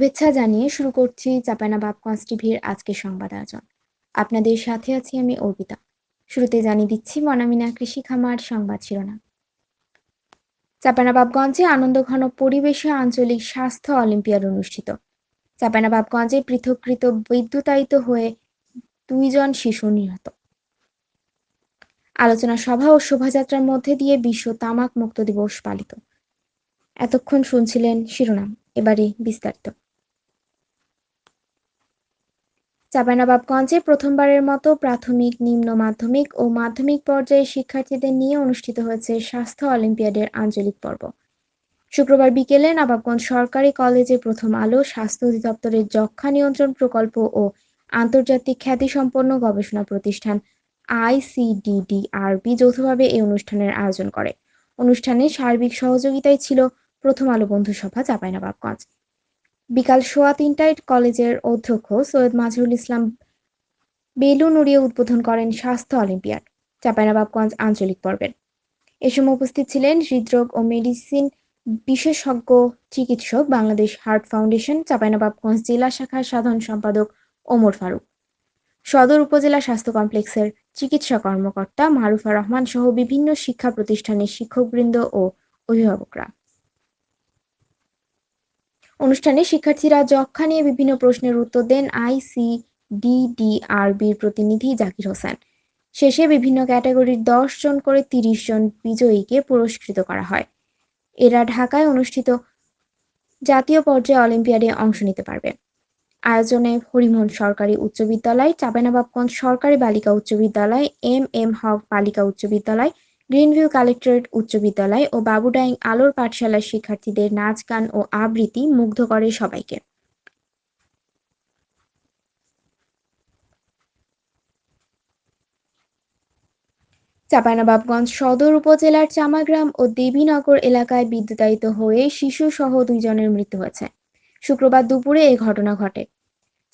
শুভেচ্ছা জানিয়ে শুরু করছি চাপানা চাপানাবাবগঞ্জ টিভির আজকের সংবাদ আয়োজন। আপনাদের সাথে আছি আমি অর্পিতা। শুরুতে জানিয়ে দিচ্ছি, মনামিনা কৃষি খামার সংবাদ শিরোনাম। চাপানাবাবগঞ্জে আনন্দঘন পরিবেশে আঞ্চলিক স্বাস্থ্য অলিম্পিয়াড অনুষ্ঠিত। চাপানাবাবগঞ্জে পৃথককৃত বিদ্যুতায়িত হয়ে দুইজন শিশু নিহত। আলোচনা সভা ও শোভাযাত্রার মধ্যে দিয়ে বিশ্ব তামাক মুক্ত দিবস পালিত। এতক্ষণ শুনছিলেন শিরোনাম, এবারে বিস্তারিত। চাঁপাইনবাবগঞ্জে প্রথমবারের মতো প্রাথমিক, নিম্ন মাধ্যমিক ও মাধ্যমিক পর্যায়ে শিক্ষার্থীদের নিয়ে অনুষ্ঠিত হয়েছে স্বাস্থ্য অলিম্পিয়াডের আঞ্চলিক পর্ব। শুক্রবার বিকেলে নবাবগঞ্জ সরকারি কলেজে প্রথম আলো, স্বাস্থ্য অধিদপ্তরের যক্ষা নিয়ন্ত্রণ প্রকল্প ও আন্তর্জাতিক খ্যাতিসম্পন্ন গবেষণা প্রতিষ্ঠান আইসিডিডিআরবি যৌথভাবে এই অনুষ্ঠানের আয়োজন করে। অনুষ্ঠানে সার্বিক সহযোগিতায় ছিল প্রথম আলো বন্ধুসভা চাঁপাইনবাবগঞ্জ। বিকাল সোয়া তিনটায় কলেজের অধ্যক্ষ সৈয়দ মাজহুল ইসলাম বেলুন উড়িয়ে উদ্বোধন করেন স্বাস্থ্য অলিম্পিয়াড, চাঁপাইনবাবগঞ্জ আঞ্চলিক পর্বের। এ সময় উপস্থিত ছিলেন হৃদরোগ ও মেডিসিন বিশেষজ্ঞ চিকিৎসক বাংলাদেশ হার্ট ফাউন্ডেশন, চাঁপাইনবাবগঞ্জ জেলা শাখার সাধারণ সম্পাদক ওমর ফারুক। সদর উপজেলা স্বাস্থ্য কমপ্লেক্সের চিকিৎসা কর্মকর্তা মারুফা রহমান সহ বিভিন্ন শিক্ষা প্রতিষ্ঠানের শিক্ষকবৃন্দ ও অভিভাবকরা। অনুষ্ঠানে শিক্ষার্থীরা যক্ষা নিয়ে বিভিন্ন প্রশ্নের উত্তর দেন আইসিডিডিআরবির প্রতিনিধি জাকির হোসেন। শেষে বিভিন্ন ক্যাটাগরির দশ জন করে তিরিশ জন বিজয়ীকে পুরস্কৃত করা হয়। এরা ঢাকায় অনুষ্ঠিত জাতীয় পর্যায়ে অলিম্পিয়াডে অংশ নিতে পারবে। আয়োজনে হরিমোহন সরকারি উচ্চ বিদ্যালয়, চাঁপাইনবাবগঞ্জ সরকারি বালিকা উচ্চ বিদ্যালয়, এম এম হক বালিকা উচ্চ বিদ্যালয় গ্রিনভিউ কালেক্টরেট উচ্চ বিদ্যালয় ও বাবুডাইং আলোর পাঠশালার শিক্ষার্থীদের নাচ, গান ও আবৃত্তি মুগ্ধ করে সবাইকে। চাঁপাইনবাবগঞ্জ সদর উপজেলার চামাগ্রাম ও দেবীনগর এলাকায় বিদ্যুতায়িত হয়ে শিশু সহ দুইজনের মৃত্যু হয়েছে। শুক্রবার দুপুরে এ ঘটনা ঘটে।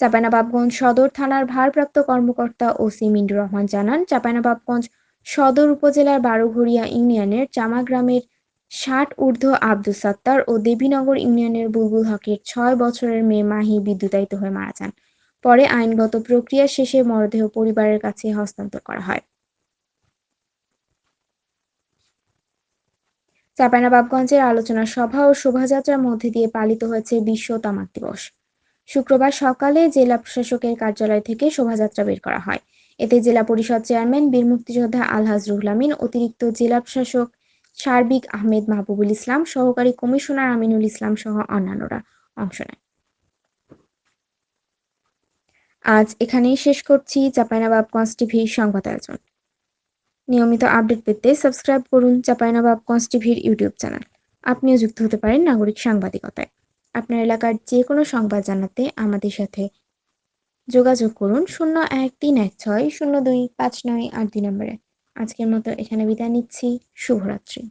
চাঁপাইনবাবগঞ্জ সদর থানার ভারপ্রাপ্ত কর্মকর্তা ওসি মিন্টুর রহমান জানান, চাঁপাইনবাবগঞ্জ সদর উপজেলার বারোঘড়িয়া ইউনিয়নের চামাগ্রামের ষাট ঊর্ধ্ব আব্দুল সাত্তার ও দেবীনগর ইউনিয়নের বুলবুল হকের ছয় বছরের মেয়ে মাহি বিদ্যুতায়িত হয়ে মারা যান। পরে আইনগত প্রক্রিয়া শেষে মরদেহ পরিবারের কাছে হস্তান্তর করা হয়। চাঁপাইনবাবগঞ্জের আলোচনা সভা ও শোভাযাত্রার মধ্যে দিয়ে পালিত হয়েছে বিশ্ব তামাক দিবস। শুক্রবার সকালে জেলা প্রশাসকের কার্যালয় থেকে শোভাযাত্রা বের করা হয়। এতে জেলা পরিষদ চেয়ারম্যান বীর মুক্তিযোদ্ধা আলহাজ রুহুল আমিন, অতিরিক্ত জেলা প্রশাসক সার্বিক আহমেদ মাহবুবুল ইসলাম, সহকারী কমিশনার আমিনুল ইসলাম সহ অন্যান্যরা অংশ নেন। আজ এখানেই শেষ করছি। চাপাইনবাবগঞ্জ টিভির সংবাদ আয়োজন। নিয়মিত আপডেট পেতে সাবস্ক্রাইব করুন চাপাইনবাবগঞ্জ টিভির ইউটিউব চ্যানেল। আপনিও যুক্ত হতে পারেন নাগরিক সাংবাদিকতায়। আপনার এলাকার যে কোনো সংবাদ জানাতে আমাদের সাথে যোগাযোগ করুন শূন্য এক তিন এক ছয় শূন্য দুই পাঁচ নয় আট দুই নম্বরে। আজকের মতো এখানে বিদায় নিচ্ছি। শুভরাত্রি।